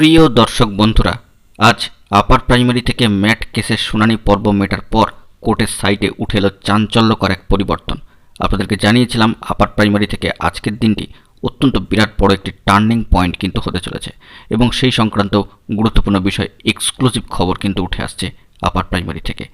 প্রিয় দর্শক বন্ধুরা, আজ আপার প্রাইমারি থেকে ম্যাট কেসের শুনানি পর্ব মেটার পর কোর্টের সাইটে উঠে এলো চাঞ্চল্যকর এক পরিবর্তন। আপনাদেরকে জানিয়েছিলাম, আপার প্রাইমারি থেকে আজকের দিনটি অত্যন্ত বিরাট বড় একটি টার্নিং পয়েন্ট কিন্তু হতে চলেছে এবং সেই সংক্রান্ত গুরুত্বপূর্ণ বিষয় এক্সক্লুসিভ খবর কিন্তু উঠে আসছে আপার প্রাইমারি থেকে।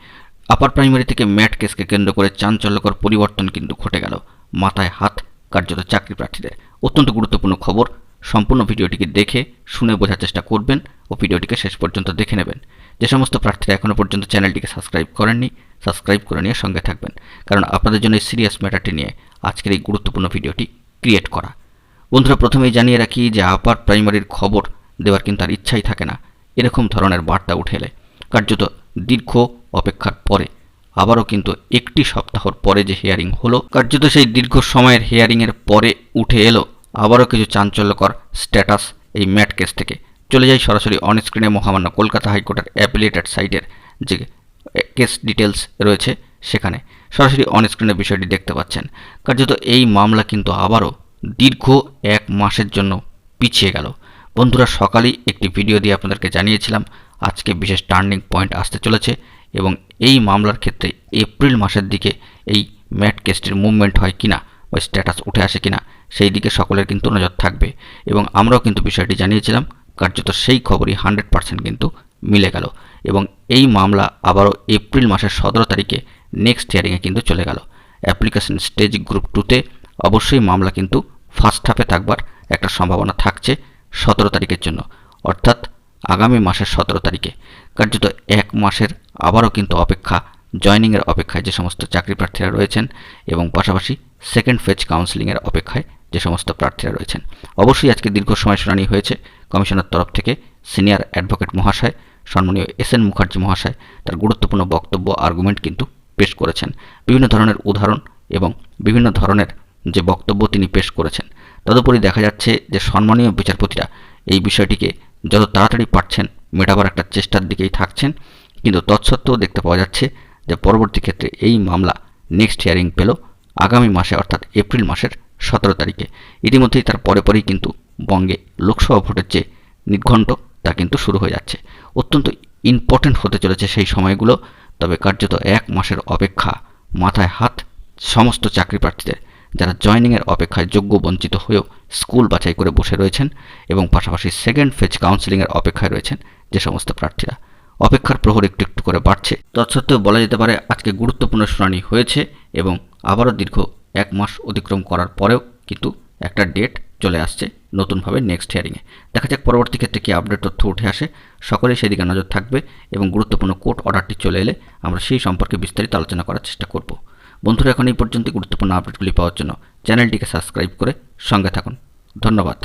আপার প্রাইমারি থেকে ম্যাট কেসকে কেন্দ্র করে চাঞ্চল্যকর পরিবর্তন কিন্তু ঘটে গেল। মাথায় হাত কার্যত চাকরি প্রার্থীদের অত্যন্ত গুরুত্বপূর্ণ খবর সম্পূর্ণ ভিডিওটিকে দেখে, শুনে বোঝার চেষ্টা করবেন ও ভিডিওটিকে শেষ পর্যন্ত দেখে নেবেন। যে সমস্ত প্রার্থীরা এখনও পর্যন্ত চ্যানেলটিকে সাবস্ক্রাইব করেননি, সাবস্ক্রাইব করে নিয়ে সঙ্গে থাকবেন। কারণ আপনাদের জন্য এই সিরিয়াস ম্যাটারটি নিয়ে আজকের এই গুরুত্বপূর্ণ ভিডিওটি ক্রিয়েট করা। বন্ধুরা, প্রথমেই জানিয়ে রাখি যে আপার প্রাইমারির খবর দেওয়ার কিন্তু আর ইচ্ছাই থাকে না। এরকম ধরনের বার্তা উঠে এলে, কার্যত দীর্ঘ অপেক্ষার পরে, আবারও কিন্তু একটি সপ্তাহর পরে যে হিয়ারিং হলো, কার্যত সেই দীর্ঘ সময়ের হিয়ারিংয়ের পরে উঠে এলো আবারও কিছু চাঞ্চল্যকর স্ট্যাটাস এই ম্যাট কেস থেকে। চলে যাই সরাসরি অনস্ক্রিনে মহামান্য কলকাতা হাইকোর্টের অ্যাপিলেটেড সাইটের যে কেস ডিটেলস রয়েছে সেখানে। সরাসরি অন স্ক্রিনে বিষয়টি দেখতে পাচ্ছেন। কার্যত এই মামলা কিন্তু আবারও দীর্ঘ এক মাসের জন্য পিছিয়ে গেল। বন্ধুরা, সকালেই একটি ভিডিও দিয়ে আপনাদেরকে জানিয়েছিলাম, আজকে বিশেষ টার্নিং পয়েন্ট আসতে চলেছে এবং এই মামলার ক্ষেত্রে এপ্রিল মাসের দিকে এই ম্যাট কেসটির মুভমেন্ট হয় কিনা বা স্ট্যাটাস উঠে আসে কিনা সেই দিকে সকলের কিন্তু নজর থাকবে। এবং আমরাও কিন্তু বিষয়টি জানিয়েছিলাম, কার্যত সেই খবরই হান্ড্রেড পার্সেন্ট কিন্তু মিলে গেল। এবং এই মামলা আবারও এপ্রিল মাসের সতেরো তারিখে নেক্সট হিয়ারিংয়ে কিন্তু চলে গেল। অ্যাপ্লিকেশন স্টেজ গ্রুপ টুতে অবশ্যই মামলা কিন্তু ফার্স্ট হাফে থাকবার একটা সম্ভাবনা থাকছে সতেরো তারিখের জন্য, অর্থাৎ আগামী মাসের সতেরো তারিখে। কার্যত এক মাসের আবারও কিন্তু অপেক্ষা, জয়নিংয়ের অপেক্ষায় যে সমস্ত চাকরি প্রার্থীরা রয়েছেন এবং পাশাপাশি সেকেন্ড ফেজ কাউন্সিলিংয়ের অপেক্ষায় যে সমস্ত প্রার্থীরা রয়েছেন। অবশ্যই আজকে দীর্ঘ সময় শুনানি হয়েছে। কমিশনের তরফ থেকে সিনিয়র অ্যাডভোকেট মহাশয়, সম্মানীয় এস এন মুখার্জি মহাশয় তার গুরুত্বপূর্ণ বক্তব্য আর্গুমেন্ট কিন্তু পেশ করেছেন। বিভিন্ন ধরনের উদাহরণ এবং বিভিন্ন ধরনের যে বক্তব্য তিনি পেশ করেছেন। তদুপরি দেখা যাচ্ছে যে সম্মানীয় বিচারপতিরা এই বিষয়টিকে যত তাড়াতাড়ি পারছেন, মেটাবার একটা চেষ্টার দিকেই থাকছেন। কিন্তু তৎসত্ত্বেও দেখতে পাওয়া যাচ্ছে যে পরবর্তী ক্ষেত্রে এই মামলা নেক্সট হিয়ারিং পেল। আগামী মাসে অর্থাৎ এপ্রিল মাসের সতেরো তারিখে। ইতিমধ্যেই তার পরে পরেই কিন্তু বঙ্গে লোকসভা ভোটের যে নির্ঘণ্ট, তা কিন্তু শুরু হয়ে যাচ্ছে। অত্যন্ত ইম্পর্ট্যান্ট হতে চলেছে সেই সময়গুলো, তবে কার্যত এক মাসের অপেক্ষা মাথায় হাত সমস্ত চাকরি প্রার্থীদের, যারা জয়নিংয়ের অপেক্ষায় যোগ্য বঞ্চিত হয়েও স্কুল বাছাই করে বসে রয়েছেন এবং পাশাপাশি সেকেন্ড ফেজ কাউন্সিলিংয়ের অপেক্ষায় রয়েছেন যে সমস্ত প্রার্থীরা। অপেক্ষার প্রহর একটু একটু করে বাড়ছে। তৎসত্ত্বেও বলা যেতে পারে, আজকে গুরুত্বপূর্ণ শুনানি হয়েছে এবং আবারও দীর্ঘ এক মাস অতিক্রম করার পরেও কিন্তু একটা ডেট চলে আসছে নতুনভাবে নেক্সট হিয়ারিংয়ে দেখা যাক পরবর্তী ক্ষেত্রে কী আপডেট তথ্য উঠে আসে। সকলেই সেদিকে নজর থাকবে এবং গুরুত্বপূর্ণ কোর্ট অর্ডারটি চলে এলে আমরা সেই সম্পর্কে বিস্তারিত আলোচনা করার চেষ্টা করব। বন্ধুরা, এখন এই পর্যন্ত গুরুত্বপূর্ণ আপডেটগুলি পাওয়ার জন্য চ্যানেলটিকে সাবস্ক্রাইব করে সঙ্গে থাকুন। ধন্যবাদ।